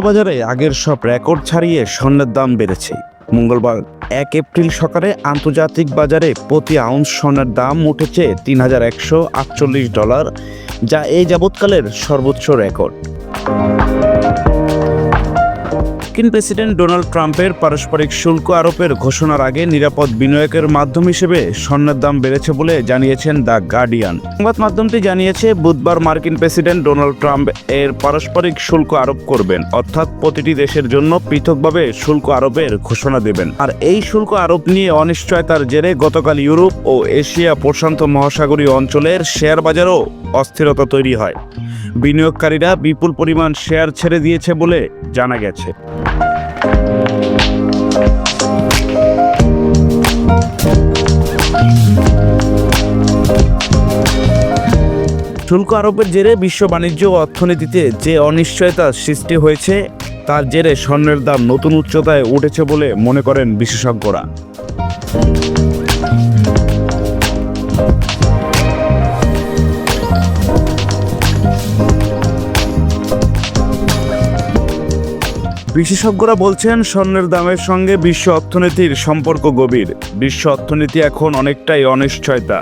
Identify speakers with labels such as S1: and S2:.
S1: বাজারে আগের সব রেকর্ড ছাড়িয়ে স্বর্ণের দাম বেড়েছে। মঙ্গলবার এক এপ্রিল সকালে আন্তর্জাতিক বাজারে প্রতি আউন্স স্বর্ণের দাম উঠেছে তিন হাজার একশো আটচল্লিশ ডলার, যা এই যাবৎকালের সর্বোচ্চ রেকর্ড। মার্কিন প্রেসিডেন্ট ডোনাল্ড ট্রাম্পের পারস্পরিক শুল্ক আরোপের ঘোষণার আগে নিরাপদ বিনিয়োগের মাধ্যম হিসেবে স্বর্ণের দাম বেড়েছে বলে জানিয়েছেন দ্য গার্ডিয়ান। সংবাদ মাধ্যমটি জানিয়েছে, বুধবার মার্কিন প্রেসিডেন্ট ডোনাল্ড ট্রাম্প এর পারস্পরিক শুল্ক আরোপ করবেন, অর্থাৎ প্রতিটি দেশের জন্য পৃথকভাবে শুল্ক আরোপের ঘোষণা দেবেন। আর এই শুল্ক আরোপ নিয়ে অনিশ্চয়তার জেরে গতকাল ইউরোপ ও এশিয়া প্রশান্ত মহাসাগরীয় অঞ্চলের শেয়ার বাজারও অস্থিরতা তৈরি হয়। বিনিয়োগকারীরা বিপুল পরিমাণ শেয়ার ছেড়ে দিয়েছে বলে জানা গেছে। শুল্ক আরোপের জেরে বিশ্ব বাণিজ্য অর্থনীতিতে যে অনিশ্চয়তা সৃষ্টি হয়েছে, তার জেরে স্বর্ণের দাম নতুন উচ্চতায় উঠেছে বলে মনে করেন বিশেষজ্ঞরা। বিশেষজ্ঞরা বলছেন স্বর্ণের দামের সঙ্গে বিশ্ব অর্থনীতির সম্পর্ক গভীর। বিশ্ব অর্থনীতি এখন অনেকটাই অনিশ্চয়তা।